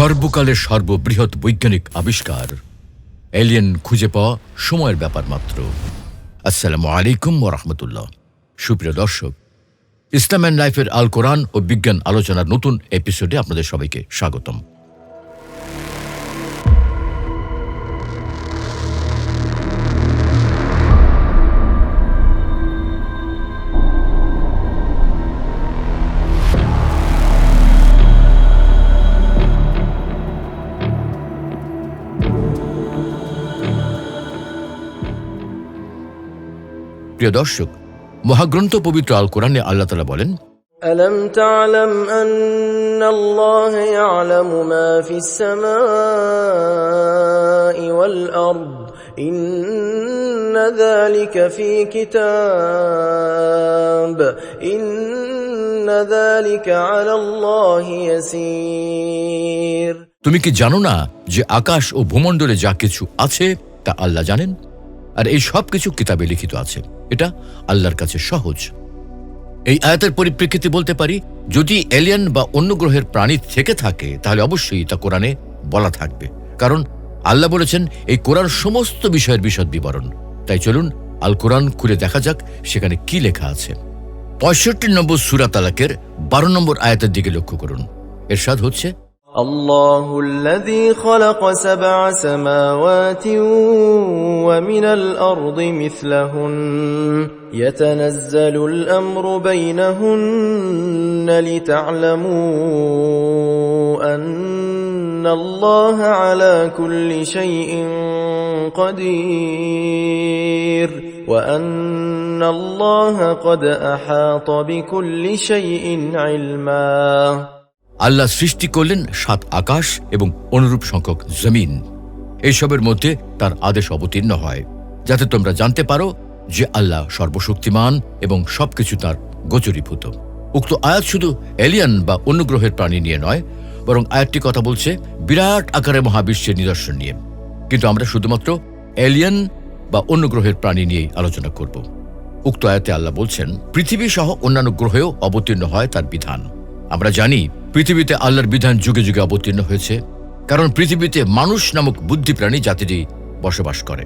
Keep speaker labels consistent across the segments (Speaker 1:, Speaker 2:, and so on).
Speaker 1: সর্বকালের সর্ববৃহৎ বৈজ্ঞানিক আবিষ্কার এলিয়েন খুঁজে পাওয়া সময়ের ব্যাপার মাত্র আসসালামু আলাইকুম রহমতুল্লাহ সুপ্রিয় দর্শক ইসলাম অ্যান্ড লাইফের আল কোরআন ও বিজ্ঞান আলোচনার নতুন এপিসোডে আপনাদের সবাইকে স্বাগতম প্রিয় দর্শক মহাগ্রন্থ পবিত্র আল কোরআনে আল্লাহ তালা বলেন
Speaker 2: ألم تعلم أن الله يعلم ما في السماء والأرض إن ذلك في كتاب إن ذلك على الله
Speaker 1: তুমি কি জানো না যে আকাশ ও ভূমণ্ডলে যা কিছু আছে তা আল্লাহ জানেন আর এই সব কিছু কিতাবে লিখিত আছে এটা আল্লাহর কাছে সহজ এই আয়াতের পরিপ্রেক্ষিতে বলতে পারি যদি এলিয়ান বা অন্য গ্রহের প্রাণী থেকে থাকে তাহলে অবশ্যই তা কোরআনে বলা থাকবে কারণ আল্লাহ বলেছেন এই কোরআন সমস্ত বিষয়ের বিশদ বিবরণ তাই চলুন আল কোরআন খুলে দেখা যাক সেখানে কি লেখা আছে পঁয়ষট্টি নম্বর সুরা তালাকের বারো নম্বর আয়াতের দিকে লক্ষ্য করুন এর এরশাদ হচ্ছে
Speaker 2: الله الذي خلق سبع سماوات ومن الارض مثلهن يتنزل الامر بينهن لتعلموا ان الله على كل شيء قدير وان الله قد احاط بكل شيء علما
Speaker 1: আল্লাহ সৃষ্টি করলেন সাত আকাশ এবং অনুরূপ সংখ্যক জমিন এইসবের মধ্যে তার আদেশ অবতীর্ণ হয় যাতে তোমরা জানতে পারো যে আল্লাহ সর্বশক্তিমান এবং সবকিছু তার গোচরীভূত উক্ত আয়াত শুধু এলিয়ান বা অন্য গ্রহের প্রাণী নিয়ে নয় বরং আয়াতটি কথা বলছে বিরাট আকারে মহাবিশ্বের নিদর্শন নিয়ে কিন্তু আমরা শুধুমাত্র এলিয়ান বা অন্য গ্রহের প্রাণী নিয়েই আলোচনা করব উক্ত আয়াতে আল্লাহ বলছেন পৃথিবী সহ অন্যান্য গ্রহেও অবতীর্ণ হয় তার বিধান আমরা জানি পৃথিবীতে আল্লাহর বিধান যুগে যুগে অবতীর্ণ হয়েছে কারণ পৃথিবীতে মানুষ নামক বুদ্ধিপ্রাণী জাতিটি বসবাস করে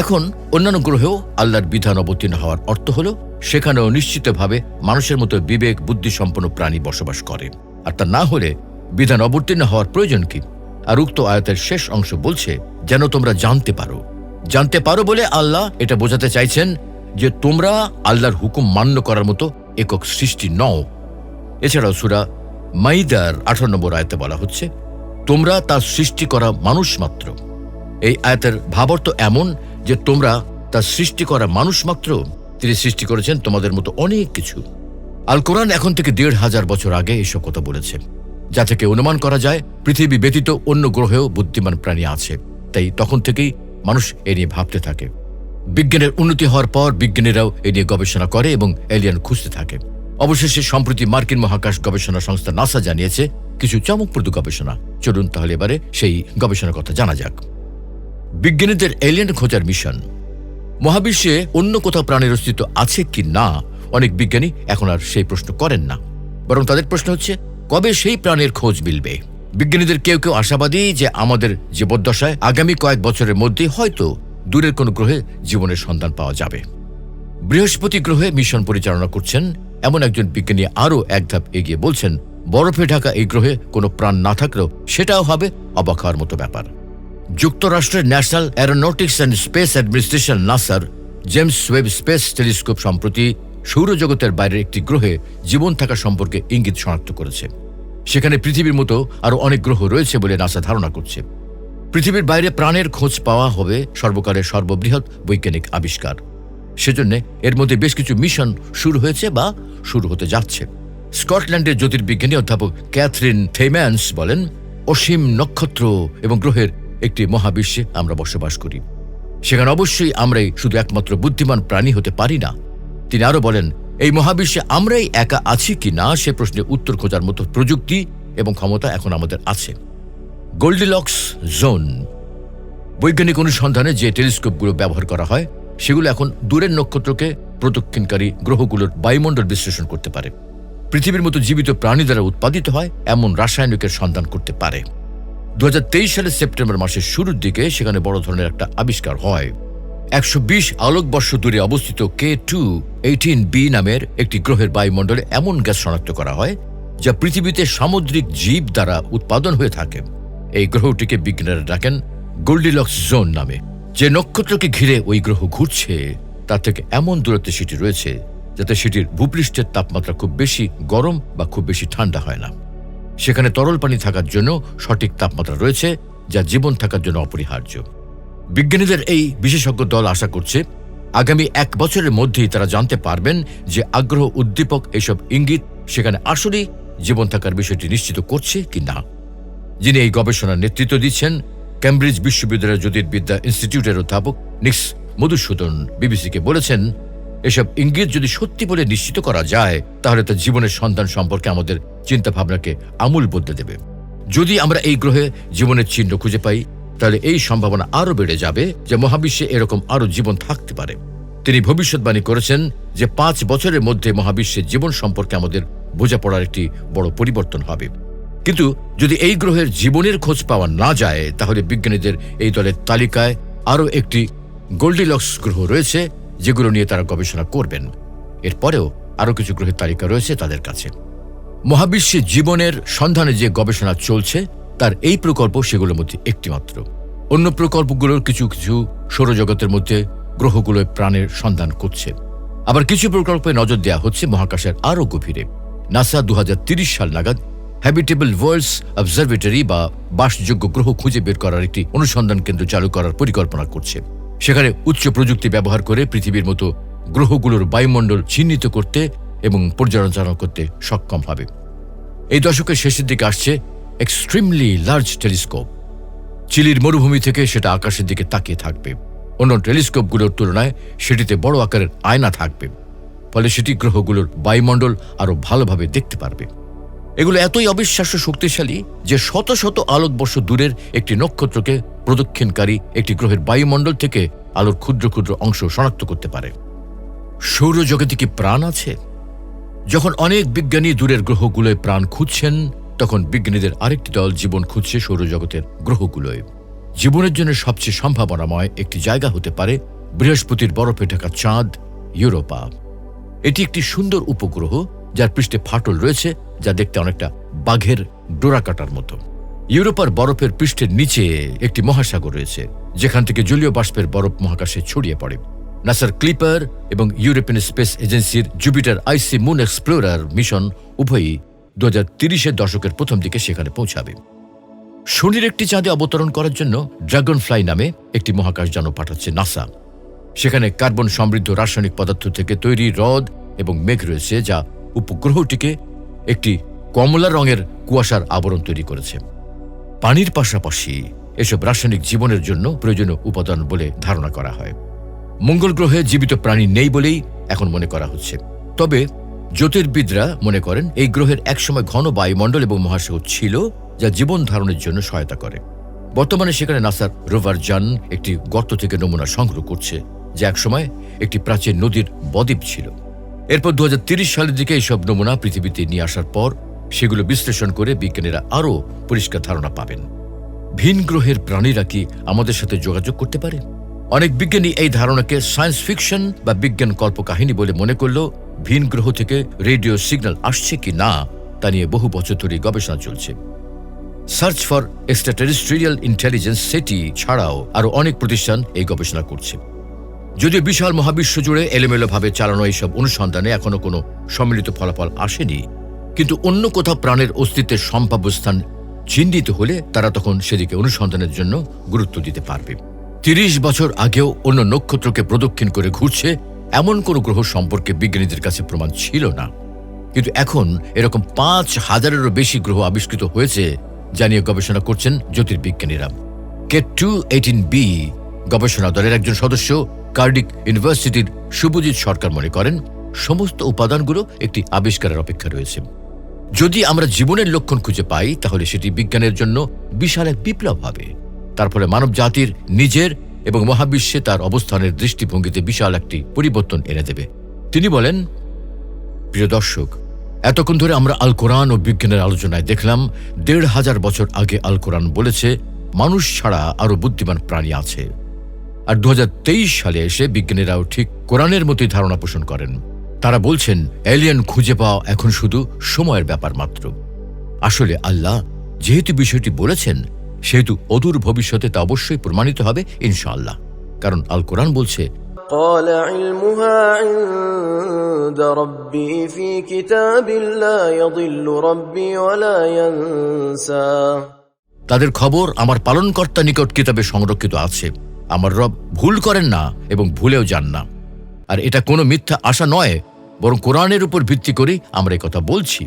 Speaker 1: এখন অন্যান্য গ্রহেও আল্লাহর বিধান অবতীর্ণ হওয়ার অর্থ হল সেখানেও নিশ্চিতভাবে মানুষের মতো বিবেক বুদ্ধিসম্পন্ন প্রাণী বসবাস করে আর তা না হলে বিধান অবতীর্ণ হওয়ার প্রয়োজন কি আর উক্ত আয়তের শেষ অংশ বলছে যেন তোমরা জানতে পারো জানতে পারো বলে আল্লাহ এটা বোঝাতে চাইছেন যে তোমরা আল্লাহর হুকুম মান্য করার মতো একক সৃষ্টি নও এছাড়াও সুরা মাইদার আঠারো নম্বর আয়তে বলা হচ্ছে তোমরা তার সৃষ্টি করা মানুষ মাত্র এই আয়তের ভাবার্থ এমন যে তোমরা তার সৃষ্টি করা মানুষ মাত্র তিনি সৃষ্টি করেছেন তোমাদের মতো অনেক কিছু আল কোরআন এখন থেকে দেড় হাজার বছর আগে এসব কথা বলেছে যা থেকে অনুমান করা যায় পৃথিবী ব্যতীত অন্য গ্রহেও বুদ্ধিমান প্রাণী আছে তাই তখন থেকেই মানুষ এ নিয়ে ভাবতে থাকে বিজ্ঞানের উন্নতি হওয়ার পর বিজ্ঞানীরাও এ নিয়ে গবেষণা করে এবং এলিয়ান খুঁজতে থাকে অবশেষে সম্প্রতি মার্কিন মহাকাশ গবেষণা সংস্থা নাসা জানিয়েছে কিছু চমকপ্রদ গবেষণা চলুন তাহলে এবারে সেই গবেষণার কথা জানা যাক বিজ্ঞানীদের এলিয়েন খোঁজার মিশন মহাবিশ্বে অন্য কোথাও প্রাণের অস্তিত্ব আছে কি না অনেক বিজ্ঞানী এখন আর সেই প্রশ্ন করেন না বরং তাদের প্রশ্ন হচ্ছে কবে সেই প্রাণের খোঁজ মিলবে বিজ্ঞানীদের কেউ কেউ আশাবাদী যে আমাদের জীবদ্দশায় আগামী কয়েক বছরের মধ্যে হয়তো দূরের কোনো গ্রহে জীবনের সন্ধান পাওয়া যাবে বৃহস্পতি গ্রহে মিশন পরিচালনা করছেন এমন একজন বিজ্ঞানী আরও এক ধাপ এগিয়ে বলছেন বরফে ঢাকা এই গ্রহে কোনো প্রাণ না থাকলেও সেটাও হবে অবাক হওয়ার মতো ব্যাপার যুক্তরাষ্ট্রের national aeronautics and space administration নাসার জেমস ওয়েব স্পেস টেলিস্কোপ সম্প্রতি সৌরজগতের বাইরের একটি গ্রহে জীবন থাকা সম্পর্কে ইঙ্গিত শনাক্ত করেছে সেখানে পৃথিবীর মতো আরও অনেক গ্রহ রয়েছে বলে নাসা ধারণা করছে পৃথিবীর বাইরে প্রাণের খোঁজ পাওয়া হবে সর্বকালের সর্ববৃহৎ বৈজ্ঞানিক আবিষ্কার সেজন্যে এর মধ্যে বেশ কিছু মিশন শুরু হয়েছে বা শুরু হতে যাচ্ছে স্কটল্যান্ডের জ্যোতির্বিজ্ঞানী অধ্যাপক ক্যাথরিন থেম্যান্স বলেন অসীম নক্ষত্র এবং গ্রহের একটি মহাবিশ্বে আমরা বসবাস করি সেখানে অবশ্যই আমরাই শুধু একমাত্র বুদ্ধিমান প্রাণী হতে পারি না তিনি আরও বলেন এই মহাবিশ্বে আমরাই একা আছি কি না সে প্রশ্নে উত্তর খোঁজার মতো প্রযুক্তি এবং ক্ষমতা এখন আমাদের আছে গোল্ডিলক্স জোন বৈজ্ঞানিক অনুসন্ধানে যে টেলিস্কোপগুলো ব্যবহার করা হয় সেগুলো এখন দূরের নক্ষত্রকে প্রদক্ষিণকারী গ্রহগুলোর বায়ুমণ্ডল বিশ্লেষণ করতে পারে পৃথিবীর মতো জীবিত প্রাণী দ্বারা উৎপাদিত হয় এমন রাসায়নিকের সন্ধান করতে পারে দু সালের সেপ্টেম্বর মাসের শুরুর দিকে সেখানে বড় ধরনের একটা আবিষ্কার হয় একশো বিশ আলোকবর্ষ দূরে অবস্থিত কে টু এইটিন বি নামের একটি গ্রহের বায়ুমণ্ডলে এমন গ্যাস শনাক্ত করা হয় যা পৃথিবীতে সামুদ্রিক জীব দ্বারা উৎপাদন হয়ে থাকে এই গ্রহটিকে বিজ্ঞানীরা ডাকেন গোল্ডিলক্স জোন নামে যে নক্ষত্রকে ঘিরে ওই গ্রহ ঘুরছে তার থেকে এমন দূরত্বে সেটি রয়েছে যাতে সেটির ভূপৃষ্ঠের তাপমাত্রা খুব বেশি গরম বা খুব বেশি ঠান্ডা হয় না সেখানে তরল পানি থাকার জন্য সঠিক তাপমাত্রা রয়েছে যা জীবন থাকার জন্য অপরিহার্য বিজ্ঞানীদের এই বিশেষজ্ঞ দল আশা করছে আগামী এক বছরের মধ্যেই তারা জানতে পারবেন যে আগ্রহ উদ্দীপক এসব ইঙ্গিত সেখানে আসলেই জীবন থাকার বিষয়টি নিশ্চিত করছে কি না যিনি এই গবেষণার নেতৃত্ব দিচ্ছেন ক্যামব্রিজ বিশ্ববিদ্যালয়ের জ্যোতির্বিদ্যা ইনস্টিটিউটের অধ্যাপক নিক্স মধুসূদন বিবিসিকে বলেছেন এসব ইঙ্গিত যদি সত্যি বলে নিশ্চিত করা যায় তাহলে তা জীবনের সন্তান সম্পর্কে আমাদের চিন্তাভাবনাকে আমূল বদলে দেবে যদি আমরা এই গ্রহে জীবনের চিহ্ন খুঁজে পাই তাহলে এই সম্ভাবনা আরও বেড়ে যাবে যে মহাবিশ্বে এরকম আরও জীবন থাকতে পারে তিনি ভবিষ্যৎবাণী করেছেন যে পাঁচ বছরের মধ্যে মহাবিশ্বের জীবন সম্পর্কে আমাদের বোঝাপড়ার একটি বড় পরিবর্তন হবে কিন্তু যদি এই গ্রহের জীবনের খোঁজ পাওয়া না যায় তাহলে বিজ্ঞানীদের এই দলের তালিকায় আরও একটি গোল্ডিলক্স গ্রহ রয়েছে যেগুলো নিয়ে তারা গবেষণা করবেন এরপরেও আরও কিছু গ্রহের তালিকা রয়েছে তাদের কাছে মহাবিশ্বে জীবনের সন্ধানে যে গবেষণা চলছে তার এই প্রকল্প সেগুলোর মধ্যে একটিমাত্র অন্য প্রকল্পগুলোর কিছু কিছু সৌরজগতের মধ্যে গ্রহগুলোয় প্রাণের সন্ধান করছে আবার কিছু প্রকল্পে নজর দেওয়া হচ্ছে মহাকাশের আরও গভীরে নাসা দু সাল নাগাদ হ্যাবিটেবল ওয়ার্ল্ডস অবজারভেটরি বা বাসযোগ্য গ্রহ খুঁজে বের করার একটি অনুসন্ধান কেন্দ্র চালু করার পরিকল্পনা করছে সেখানে উচ্চ প্রযুক্তি ব্যবহার করে পৃথিবীর মতো গ্রহগুলোর বায়ুমণ্ডল চিহ্নিত করতে এবং পর্যালোচনা করতে সক্ষম হবে এই দশকের শেষের দিকে আসছে এক্সট্রিমলি লার্জ টেলিস্কোপ চিলির মরুভূমি থেকে সেটা আকাশের দিকে তাকিয়ে থাকবে অন্য টেলিস্কোপগুলোর তুলনায় সেটিতে বড় আকারের আয়না থাকবে ফলে সেটি গ্রহগুলোর বায়ুমণ্ডল আরও ভালোভাবে দেখতে পারবে এগুলো এতই অবিশ্বাস্য শক্তিশালী যে শত শত আলোকবর্ষ দূরের একটি নক্ষত্রকে প্রদক্ষিণকারী একটি গ্রহের বায়ুমণ্ডল থেকে আলোর ক্ষুদ্র ক্ষুদ্র অংশ শনাক্ত করতে পারে সৌরজগতে কি প্রাণ আছে যখন অনেক বিজ্ঞানী দূরের গ্রহগুলোয় প্রাণ খুঁজছেন তখন বিজ্ঞানীদের আরেকটি দল জীবন খুঁজছে সৌরজগতের গ্রহগুলোয় জীবনের জন্য সবচেয়ে সম্ভাবনাময় একটি জায়গা হতে পারে বৃহস্পতির বরফে ঢাকা চাঁদ ইউরোপা এটি একটি সুন্দর উপগ্রহ যার পৃষ্ঠে ফাটল রয়েছে যা দেখতে অনেকটা বাঘের ডোরাকাটার মতো ইউরোপার বরফের পৃষ্ঠের নিচে একটি মহাসাগর রয়েছে যেখান থেকে জলীয় বাষ্পের বরফ মহাকাশে ছড়িয়ে পড়ে নাসার ক্লিপার এবং ইউরোপিয়ান স্পেস এজেন্সির Jupiter icy moon explorer mission উভয়ই দু হাজার দশকের প্রথম দিকে সেখানে পৌঁছাবে শনির একটি চাঁদে অবতরণ করার জন্য ড্রাগন ফ্লাই নামে একটি মহাকাশ যান পাঠাচ্ছে নাসা সেখানে কার্বন সমৃদ্ধ রাসায়নিক পদার্থ থেকে তৈরি হ্রদ এবং মেঘ রয়েছে যা উপগ্রহটিকে একটি কমলা রঙের কুয়াশার আবরণ তৈরি করেছে পানির পাশাপাশি এসব রাসায়নিক জীবনের জন্য প্রয়োজনীয় উপাদান বলে ধারণা করা হয় মঙ্গল গ্রহে জীবিত প্রাণী নেই বলেই এখন মনে করা হচ্ছে তবে জ্যোতির্বিদরা মনে করেন এই গ্রহের একসময় ঘন বায়ুমণ্ডল এবং মহাসাগর ছিল যা জীবন ধারণের জন্য সহায়তা করে বর্তমানে সেখানে নাসার রোভার যান একটি গর্ত থেকে নমুনা সংগ্রহ করছে যা একসময় একটি প্রাচীন নদীর বদ্বীপ ছিল এরপর দু সালের দিকে এইসব নমুনা পৃথিবীতে নিয়ে আসার পর সেগুলো বিশ্লেষণ করে বিজ্ঞানীরা আরও পরিষ্কার ধারণা পাবেন ভিন গ্রহের প্রাণীরা কি আমাদের সাথে যোগাযোগ করতে পারে অনেক বিজ্ঞানী এই ধারণাকে সায়েন্স ফিকশন বা বিজ্ঞান কল্পকাহিনী বলে মনে করল ভিন গ্রহ থেকে রেডিও সিগন্যাল আসছে কি না তা নিয়ে বহু বছর ধরে গবেষণা চলছে সার্চ ফর এক্সট্রাটেরিস্ট্রিয়াল ইন্টেলিজেন্স সেটি ছাড়াও আরও অনেক প্রতিষ্ঠান এই গবেষণা করছে যদিও বিশাল মহাবিশ্ব জুড়ে এলোমেলোভাবে চালানো এইসব অনুসন্ধানে এখনও কোনো সম্মিলিত ফলাফল আসেনি কিন্তু অন্য কোথাও প্রাণের অস্তিত্বের সম্ভাব্য স্থান চিহ্নিত হলে তারা তখন সেদিকে অনুসন্ধানের জন্য গুরুত্ব দিতে পারবে তিরিশ বছর আগেও অন্য নক্ষত্রকে প্রদক্ষিণ করে ঘুরছে এমন কোনো গ্রহ সম্পর্কে বিজ্ঞানীদের কাছে প্রমাণ ছিল না কিন্তু এখন এরকম পাঁচ হাজারেরও বেশি গ্রহ আবিষ্কৃত হয়েছে জানিয়ে গবেষণা করছেন জ্যোতির্বিজ্ঞানীরা কে টু এইটিন বি গবেষণা দলের একজন সদস্য কার্ডিক ইউনিভার্সিটির শুভজিৎ সরকার মনে করেন সমস্ত উপাদানগুলো একটি আবিষ্কারের অপেক্ষা রয়েছে যদি আমরা জীবনের লক্ষণ খুঁজে পাই তাহলে সেটি বিজ্ঞানের জন্য বিশাল এক বিপ্লব হবে তার ফলে মানব জাতির নিজের এবং মহাবিশ্বে তার অবস্থানের দৃষ্টিভঙ্গিতে বিশাল একটি পরিবর্তন এনে দেবে তিনি বলেন প্রিয় দর্শক এতক্ষণ ধরে আমরা আল কোরআন ও বিজ্ঞানের আলোচনায় দেখলাম দেড় হাজার বছর আগে আল কোরআন বলেছে মানুষ ছাড়া আরও বুদ্ধিমান প্রাণী আছে আর দু সালে এসে বিজ্ঞানীরাও ঠিক কোরআনের মতোই ধারণা পোষণ করেন তারা বলছেন এলিয়ান খুঁজে পাওয়া এখন শুধু সময়ের ব্যাপার মাত্র আসলে আল্লাহ যেহেতু বিষয়টি বলেছেন সেহেতু অদূর ভবিষ্যতে তা অবশ্যই প্রমাণিত হবে ইনশাআল্লাহ কারণ আল কোরআন বলছে তাদের খবর আমার পালনকর্তা নিকট কিতাবে সংরক্ষিত আছে আমার রব ভুল করেন না এবং ভুলেও যান না আর এটা কোনো মিথ্যা আশা নয় বরং কোরআনের উপর ভিত্তি করে আমরা কথা বলছি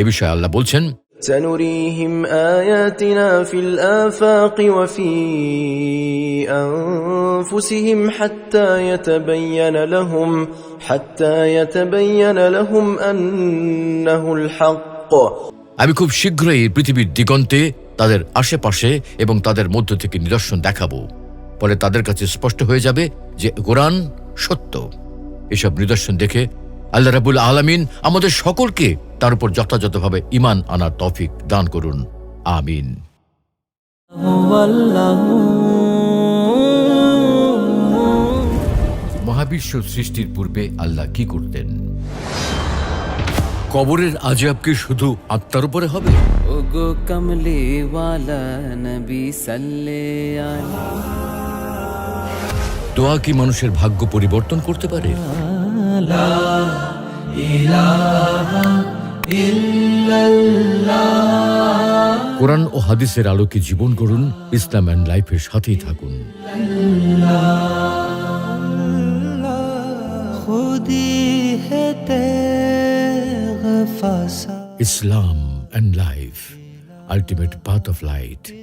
Speaker 1: এ বিষয়ে আল্লাহ বলছেন
Speaker 2: سنريهم آياتنا في الآفاق وفي أنفسهم حتى يتبين لهم حتى يتبين لهم أنه الحق
Speaker 1: আমি খুব শীঘ্রই পৃথিবীর দিগন্তে তাদের আশেপাশে এবং তাদের মধ্য থেকে নিদর্শন দেখাবো ফলে তাদের কাছে স্পষ্ট হয়ে যাবে যে কোরআন সত্য এসব নিদর্শন দেখে আল্লাহ রাবুল আলমিন আমাদের সকলকে তার উপর যথাযথভাবে ইমান আনার তফিক দান করুন আমিন মহাবিশ্ব সৃষ্টির পূর্বে আল্লাহ কি করতেন কবরের আজাব কি শুধু আত্মার উপরে হবে ওগো কমলে ওয়ালা নবী সাল্লে আলা দোয়া কি মানুষের ভাগ্য পরিবর্তন করতে পারে কোরআন ও হাদিসের আলোকে জীবন করুন ইসলাম অ্যান্ড লাইফের সাথেই থাকুন Islam and life ultimate path of light